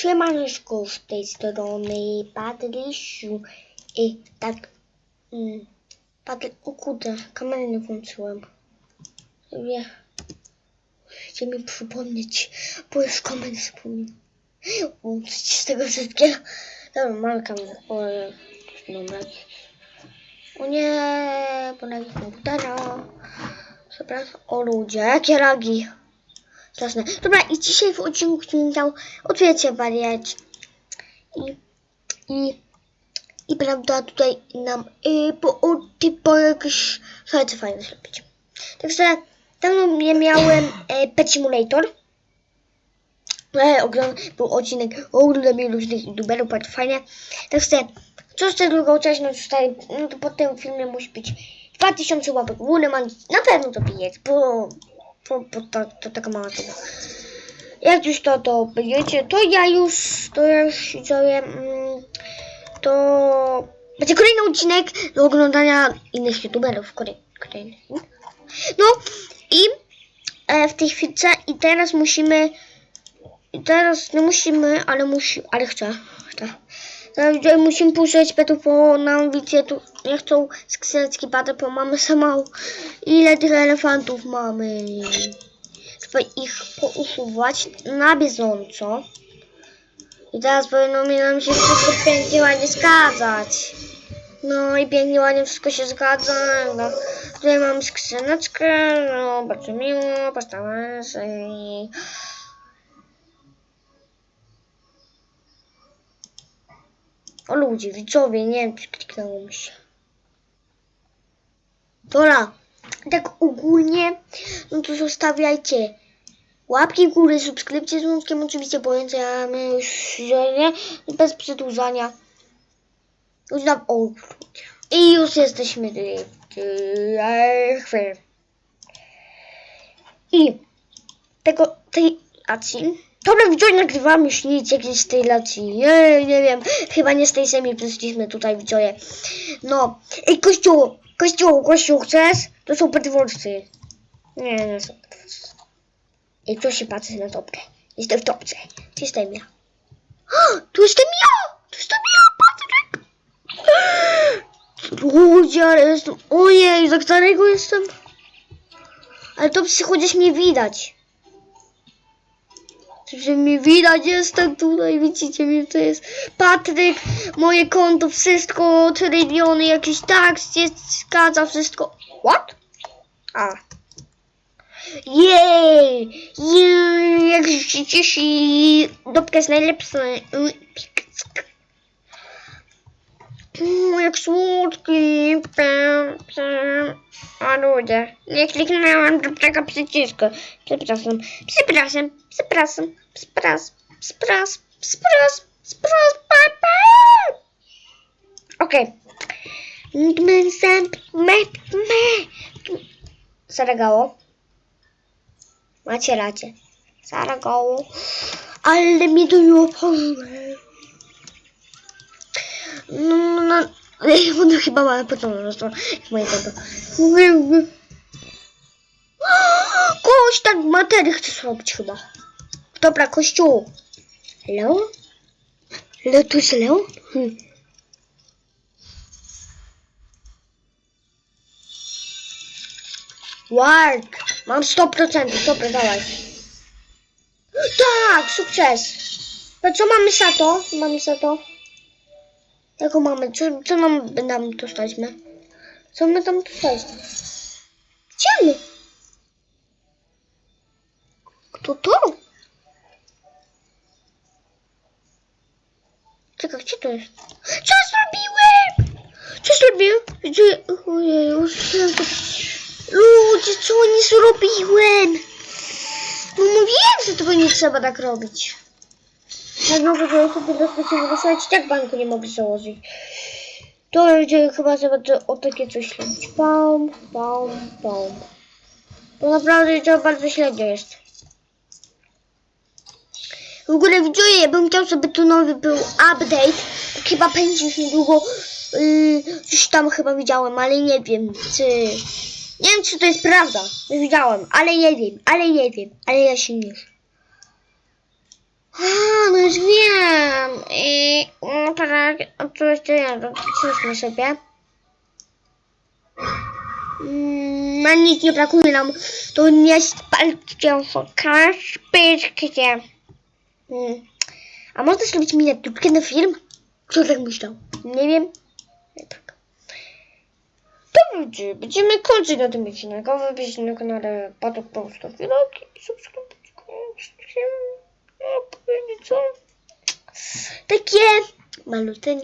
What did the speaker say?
Siemaneczko z tej strony Patrysiu i tak mm, Patry... o kurde, kamerę nie włączyłem. Nie Chcę mi przypomnieć, bo już kamerę zapomniałem. Włączyć z tego wszystkiego. Dobra, mam kamerę. O, o nie, ponad komputera. Przepraszam, o ludzie, jakie ragi Jasne. Dobra, i dzisiaj w odcinku, który dał odwiecie wariat. I, i, i prawda, tutaj nam y, po, ty, po jakieś słuchajcie fajne zrobić. Także dawno nie miałem e, Pet Simulator. E, ogląd, był odcinek o oglądaniu różnych youtuberów, bardzo fajnie. Także co z tego czasu, no tutaj, no to po tym filmie musi być 2000 łapek w górę, mam na pewno to bijeć, bo bo to, to taka mała tuba. Jak już to, to to ja już, to ja już widzowie, mm, to będzie kolejny odcinek do oglądania innych youtuberów, kolej, kolejny. No i e, w tej chwilce i teraz musimy, i teraz nie musimy, ale musi, ale chcę, chcę. Teraz widzowie musimy puszczać petów, bo nam widzicie tu, nie chcą skrzyneczki paty, bo mamy za mało. Ile tych elefantów mamy? Trzeba ich pousuwać na bieżąco. I teraz powinno mi nam się wszystko pięknie ładnie zgadzać. No i pięknie ładnie wszystko się zgadza. No. Tutaj mamy skrzyneczkę. No bardzo miło. Postawę sobie. O ludzie, widzowie, nie wiem czy kliknęło mi się. Dobra, tak ogólnie, no to zostawiajcie łapki w górę, subskrypcję z łączkiem oczywiście, bo ja my już nie, bez przedłużania. Już nam, o ludzie. I już jesteśmy chwilę. I tego, tej akcji Dobra, widzowie, nagrywamy już nic, jakieś z tej lacji. Nie, nie wiem, chyba nie z tej semi przyszliśmy tutaj, widzowie. No, ej, kościół, kościół, kościół, chcesz? To są petworcy. Nie, nie są petworcy. Ej, kto się patrzy na topkę? Jestem w topce. To jestem ja. O, tu jestem ja! Tu jestem ja, Patryk! Ludzie, ale jestem... Ojej, za starego jestem. Ale to chociaż mnie widać. Że mnie widać, jestem tutaj, widzicie mnie, to jest Patryk, moje konto, wszystko, tryliony, jakiś tekst, jest, zgadza, wszystko. What? A. Jej! Jej! Jak się cieszy, Dobka jest najlepsza. Mm, jak słodki. O ludzie, nie kliknęłam do tego przycisku. Przepraszam, przepraszam, przepraszam, przepraszam, przepraszam, przepraszam, przepraszam, papa. Okej. Zaragało. Macie racie. Zaragało. Ale mi to nie obchodzi. No, no, no. Ono chyba ma to jak moje tego. Kość tak materii chce zrobić chyba. Dobra, kościół. Hello? Hello, tu jest Leo? Hmm. Wark! Mam 100%, dobra, dawaj. Tak, sukces! No co mamy za to? Mamy za to? Jaką mamy? Co, co nam, nam dostaliśmy? Co my tam dostaliśmy? Gdzie my? Kto to? Czekaj, gdzie to jest? Co zrobiłem? Co zrobiłem? Gdzie? Ojej, Ludzie, co nie zrobiłem? No mówiłem, że tego nie trzeba tak robić. Jak mogę sobie dostać się wysłać, tak banku nie mogę założyć. To będzie chyba trzeba o takie coś śledzić. Pam, pam, pam. Bo naprawdę to bardzo śledzie jest. W ogóle widzowie, ja bym chciał, żeby tu nowy był update. Tak chyba będzie już niedługo. Yy, już tam chyba widziałem, ale nie wiem, czy... Nie wiem, czy to jest prawda. Nie widziałem, ale nie wiem, ale nie wiem, ale ja się nie A, no już wiem. I no tak, oczywiście ja zapiszmy sobie. Mm, Na nic nie brakuje nam. To nie spalcie szokasz, pyszcie. Mm. A można zrobić miniaturkę na film? Kto tak myślał? Nie wiem. Nie tak. To ludzie, będziemy kończyć na tym odcinku. Wybyć na kanale Patok Polska Vlog i subskrybujcie kanał. No, co? Takie malutkie.